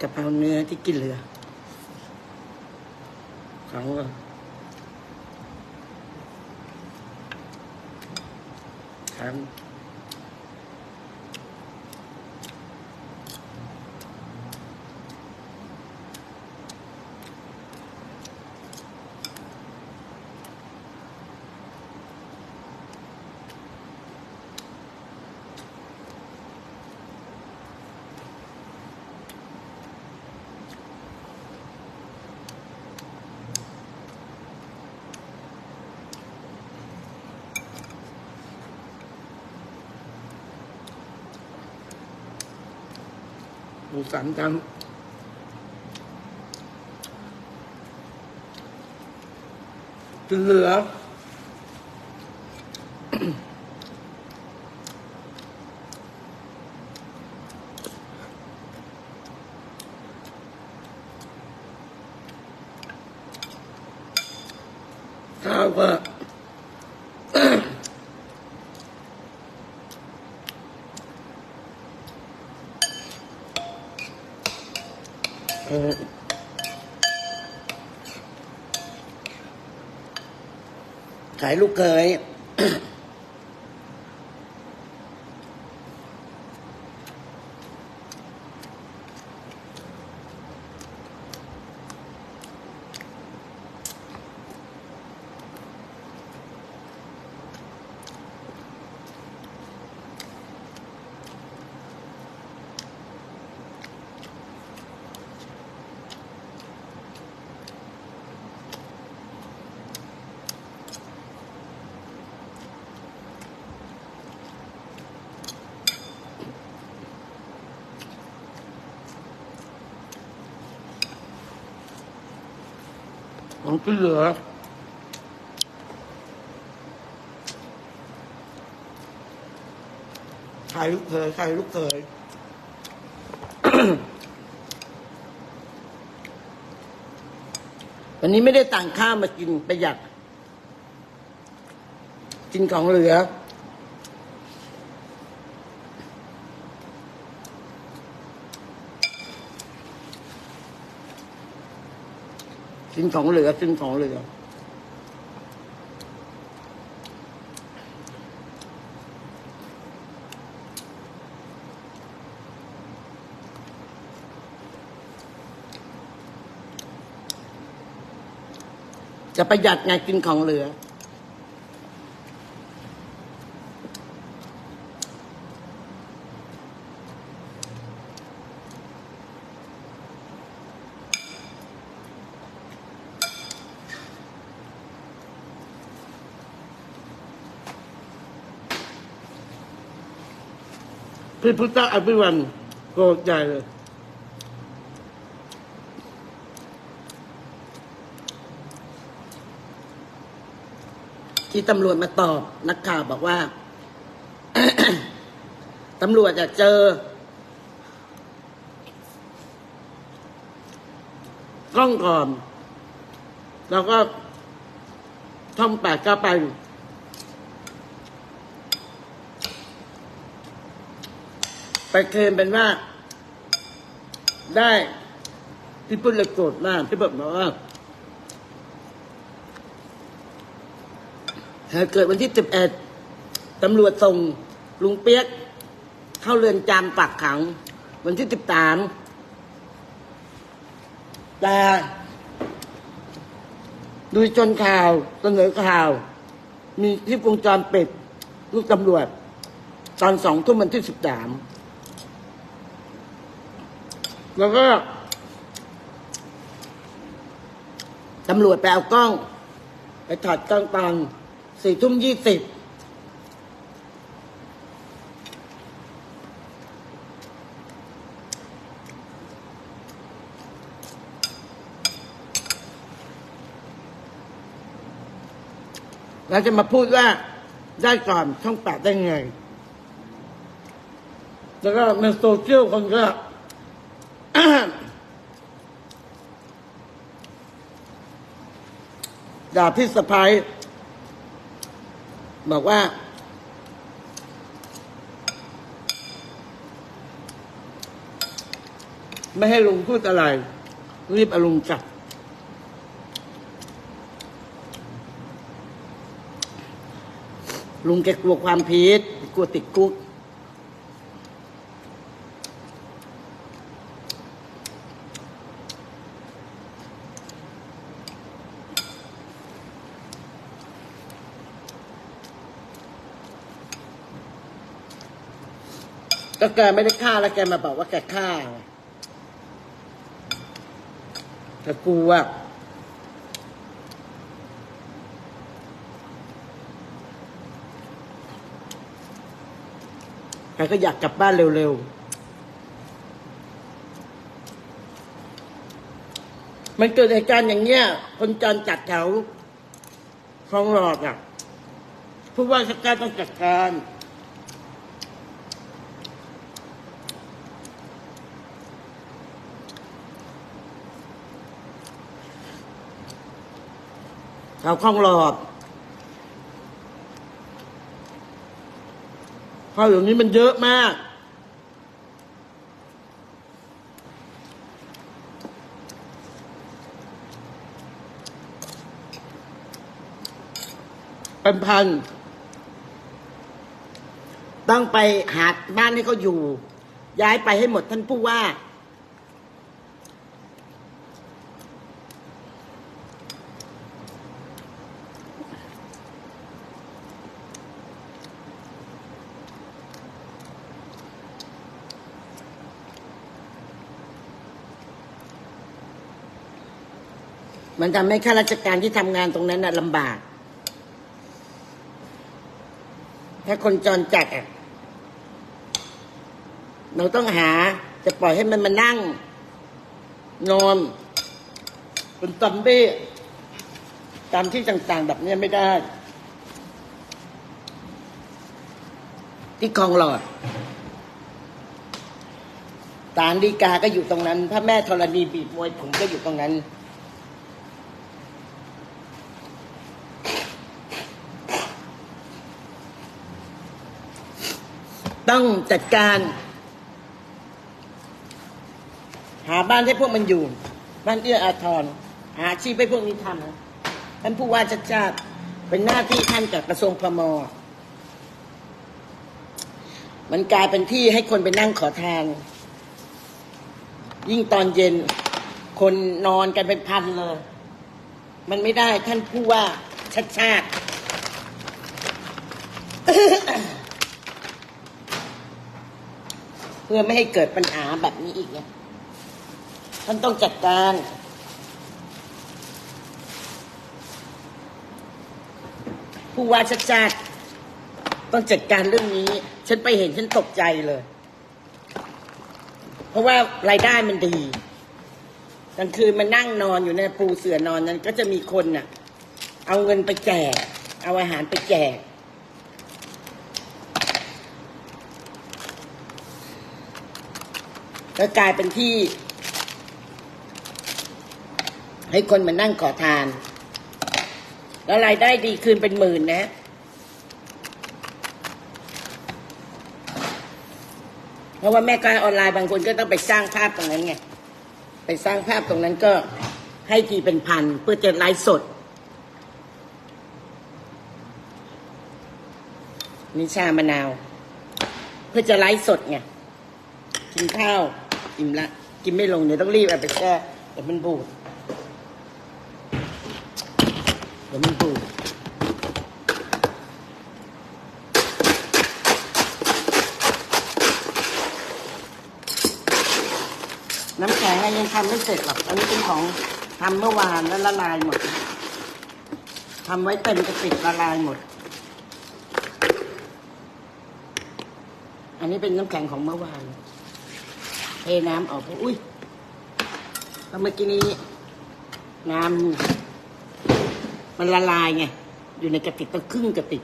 กะเพราเนื้อที่กินเหลือของเราครับ หมูสันทำจนเหลือ ขายลูกเคย ของที่เหลือขายลูกเคยขายลูกเคยวันนี้ไม่ได้ต่างข้าวมากินประหยัด กินของเหลือ กินของเหลือกินของเหลือจะประหยัดไงกินของเหลือ พี่พุทธอภิวันโกรธใหญ่เลย ที่ตำรวจมาตอบนักข่าวบอกว่าตำรวจจะเจอกล้องก่อน แล้วก็ช่องแปดก็ไป ไปเคลมเป็นว่า ได้ที่พูดเลยโกรธมากที่บอกว่าเหตุเกิดวันที่11ตำรวจส่งลุงเปียก เข้าเรือนจำปักขัง วันที่13แต่ดูจนข่าวเสนอข่าว มีที่วงจรปิดลูกตำรวจ ตอนสองทุ่มวันที่13 แล้วก็ตำรวจไปเอากล้อง ไปถอดกล้องตอนสี่ทุ่มยี่สิบแล้วจะมาพูดว่าได้ก่อนช่องแปดได้ไง แล้วก็ในโซเชียลคนก็ ด่าพี่สะพ้ายบอกว่า ไม่ให้ลุงพูดอะไร รีบเอาลุงจับลุงแกกลัวความผิดกลัวติดคุก ก็แกไม่ได้ฆ่าแล้วแกมาบอกว่าแกฆ่าแต่กูอะแกก็อยากกลับบ้านเร็วๆ มันเกิดเหตุการณ์อย่างเงี้ย คนจรจัดแถวคลองหลอดอะผู้ว่าราชการต้องจัดการ แถวคลองหลอดเพราะอย่างนี้มันเยอะมาก เป็นพัน ต้องไปหาบ้านให้เขาอยู่ ย้ายไปให้หมดท่านผู้ว่า มันทำให้ข้าราชการที่ทำงานตรงนั้นน่ะลำบาก ถ้าคนจรจัดอะ เราต้องหาจะปล่อยให้มันมานั่ง นอนเป็นซอมบี้ตามที่ต่างๆ แบบนี้ไม่ได้ ที่คลองหลอดศาลฎีกาก็อยู่ตรงนั้น พระแม่ธรณีบีบมวยผมก็อยู่ตรงนั้น ต้องจัดการ หาบ้านให้พวกมันอยู่ บ้านเอื้ออาทร หาอาชีพให้พวกนี้ทำนะท่านผู้ว่าชัดชาติเป็นหน้าที่ท่านกับกระทรวงพมมันกลายเป็นที่ให้คนไปนั่งขอทาน ยิ่งตอนเย็น คนนอนกันเป็นพันเลย มันไม่ได้ท่านผู้ว่าชัดชาติ เพื่อไม่ให้เกิดปัญหาแบบนี้อีกเนี่ยท่านต้องจัดการผู้ว่าชัดชาติต้องจัดการเรื่องนี้ ฉันไปเห็นฉันตกใจเลย เพราะว่ารายได้มันดีกลางคืนมันนั่งนอนอยู่ในปูเสื่อนอนนั้น ก็จะมีคนน่ะ เอาเงินไปแจก เอาอาหารไปแจก แล้วกลายเป็นที่ ให้คนมานั่งขอทาน แล้วรายได้ดีคืนเป็นหมื่นนะเพราะว่าแม่ค้าออนไลน์บางคนก็ต้องไปสร้างภาพตรงนั้นไงไปสร้างภาพตรงนั้นก็ให้ทีเป็นพันเพื่อจะไลฟ์สดนี่ชามะนาว เพื่อจะไลฟ์สดไงกินข้าว อิ่มละ กินไม่ลงเดี๋ยวต้องรีบเอาไปแช่เดี๋ยวมันบูดเดี๋ยวมันบูดน้ำแข็งยังทำไม่เสร็จหรอก อันนี้เป็นของทำเมื่อวานแล้วละลายหมดทำไว้เต็มกระติกละลายหมด อันนี้เป็นน้ำแข็งของเมื่อวาน เทน้ำออกอุ้ยแล้วเมื่อกี้นี้น้ำมันละลายไง อยู่ในกระติกตั้งครึ่งกระติก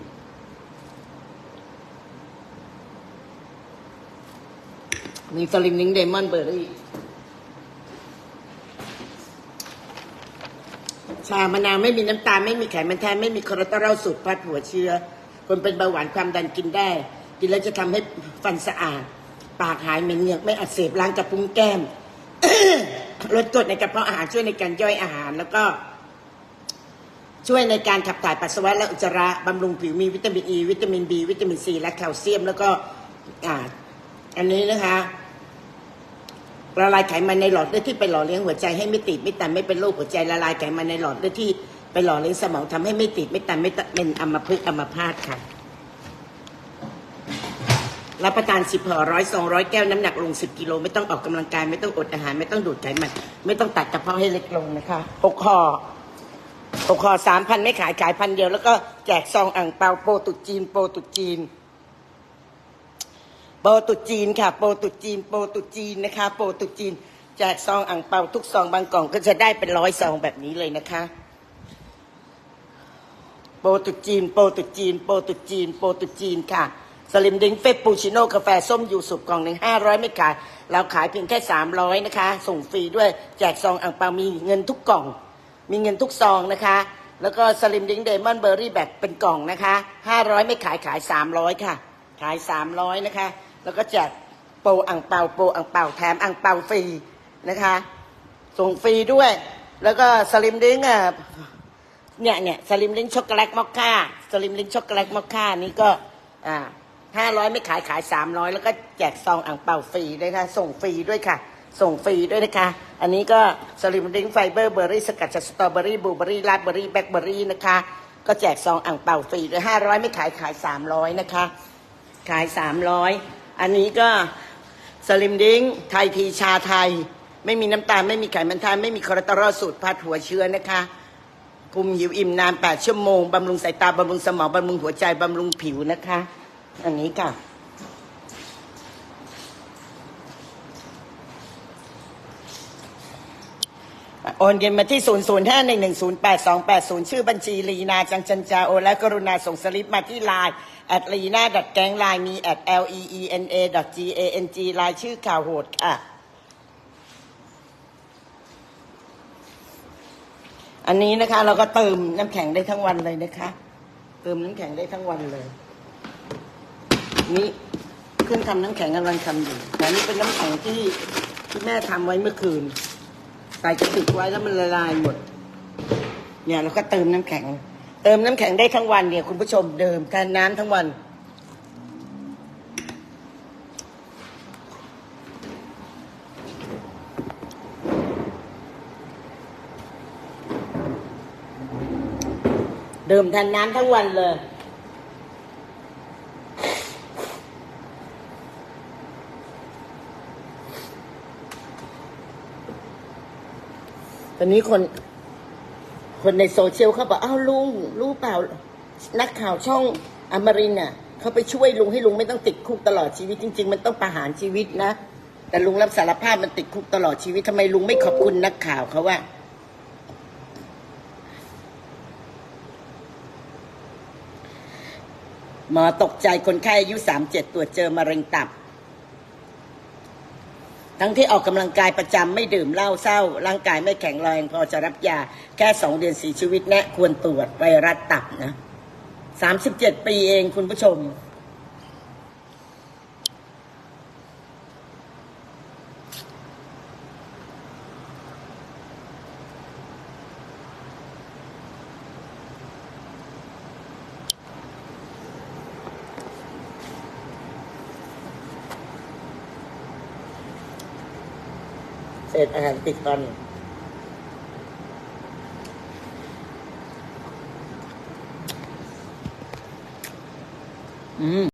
มีสลิมลิงเดมอนเบอร์รี่ชามะนาวไม่มีน้ำตาลไม่มีไขมันแท้ไม่มีคอเลสเตอรอลสูตรพัดหัวเชื้อคนเป็นเบาหวานความดันกินได้ กินแล้วจะทำให้ฟันสะอาด ปากหายเหม็นเหงือกไม่อักเสบล้างกระพุ้งแก้มลดกรดในกระเพาะอาหารช่วยในการย่อยอาหาร แล้วก็ ช่วยในการขับถ่ายปัสสาวะและอุจจาระบำรุงผิวมีวิตามินอ e, ีวิตามินบีวิตามินซีและแคลเซียม แล้วก็อ่าอันนี้นะคะละลายไขมันในหลอดเลือดที่ไปหล่อเลี้ยงหัวใจให้ไม่ติดไม่ตันไม่เป็นโรคหัวใจละลายไขมันในหลอดเลือดที่ไปหล่อเลี้ยงสมองทำให้ไม่ติดไม่ตันไม่เป็นอัมพฤกษ์อัมพาตค่ะ รับประทานสิบห่อร้อยสองร้อยแก้วน้ำหนักลงสิบกิโลไม่ต้องออกกำลังกายไม่ต้องอดอาหารไม่ต้องดูดไขมันไม่ต้องตัดกระเพาะให้เล็กลงนะคะหกห่อหกห่อสามพันไม่ขายขายพันเดียว แล้วก็แจกซองอ่างเปาโปรตุจีน โปรตุจีน โปรตุจีนค่ะ โปรตุจีน โปรตุจีนนะคะ โปรตุจีนแจกซองอ่างเปาทุกซองบางกล่องก็จะได้เป็นร้อยซองแบบนี้เลยนะคะโปรตุจีน โปรตุจีน โปรตุจีน โปรตุจีนค่ะ สลิมดิงเฟปปูชิโน่กาแฟส้มยูสุกกล่องหนึ่งห้าร้อยไม่ขาย เราขายเพียงแค่สามร้อยนะคะ ส่งฟรีด้วยแจกซองอ่างเปามีเงินทุกกล่อง มีเงินทุกซองนะคะ แล้วก็สลิมดิงเดมอนเบอร์รี่แบบเป็นกล่องนะคะห้าร้อยไม่ขายขายสามร้อยค่ะ ขายสามร้อยนะคะ แล้วก็แจกโปรอ่างเปาโปรอ่างเปาแถมอ่างเปาฟรีนะคะ ส่งฟรีด้วย แล้วก็สลิมดิงอะเนี่ยเนี่ยสลิมลิงช็อกโกแลตมอคค่าสลิมลิงช็อกโกแลตมอคค่านี่ก็อ่า ห้าร้อยไม่ขายขายสามร้อยแล้วก็แจกซองอ่างเป่าฟรีด้วยค่ะ ส่งฟรีด้วยค่ะ ส่งฟรีด้วยนะคะ อันนี้ก็สลิมลิงไฟเบอร์เบอร์รี่สกัดจากสตรอเบอรี่บลูเบอรี่ราสเบอรี่แบล็คเบอรี่นะคะ ก็แจกซองอ่างเป่าฟรีด้วยห้าร้อยไม่ขายขายสามร้อยนะคะ ขายสามร้อยอันนี้ก็สลิมดิ้งไทยทีชาไทย ไม่มีน้ำตาลไม่มีไขมันทานไม่มีคอเลสเตอรอลสูตรพัดหัวเชื้อนะคะคุมหิวอิ่มนาน 8 ชั่วโมง บำรุงสายตา บำรุงสมอง บำรุงหัวใจ บำรุงผิวนะคะ อันนี้ค่ะ โอนเงินมาที่ 0 0 5 1 1 0 8 2 8 0 ชื่อบัญชีลีนาจังจันจาโอ และกรุณาส่งสลิปมาที่ไลน์แอดลีนาดัดแกงไลน์มีแอด l e e n a g a n g ไลน์ชื่อข่าวโหดค่ะ อันนี้นะคะเราก็เติมน้ำแข็งได้ทั้งวันเลยนะคะ เติมน้ำแข็งได้ทั้งวันเลย นี่เครื่องทำน้ำแข็งกำลังทำอยู่แต่นี่เป็นน้ำแข็งที่ที่แม่ทำไว้เมื่อคืน ใส่กระติกไว้แล้วมันละลายหมด เนี่ยเราก็เติมน้ำแข็ง เติมน้ำแข็งได้ทั้งวันเนี่ย คุณผู้ชมเดิมทานน้ำทั้งวันเดิมทานน้ำทั้งวันเลย ตอนนี้คน คนในโซเชียลเขาบอกอ้าวลุงรู้เปล่า นักข่าวช่องอมรินน่ะเขาไปช่วยลุงให้ลุงไม่ต้องติดคุกตลอดชีวิตจริง ๆ มันต้องประหารชีวิตนะแต่ลุงรับสารภาพมันติดคุกตลอดชีวิตทำไมลุงไม่ขอบคุณนักข่าวเขาว่าหมอตกใจคนไข้อายุ37ตรวจเจอมะเร็งตับ ทั้งที่ออกกำลังกายประจำไม่ดื่มเหล้าเศร้า ร่างกายไม่แข็งแรงพอจะรับยา แค่สองเดือนสีชีวิตแนะควรตรวจไวรัสตับนะสามสิบเจ็ดปีเองคุณผู้ชม เศษอาหารติดฟัน อืม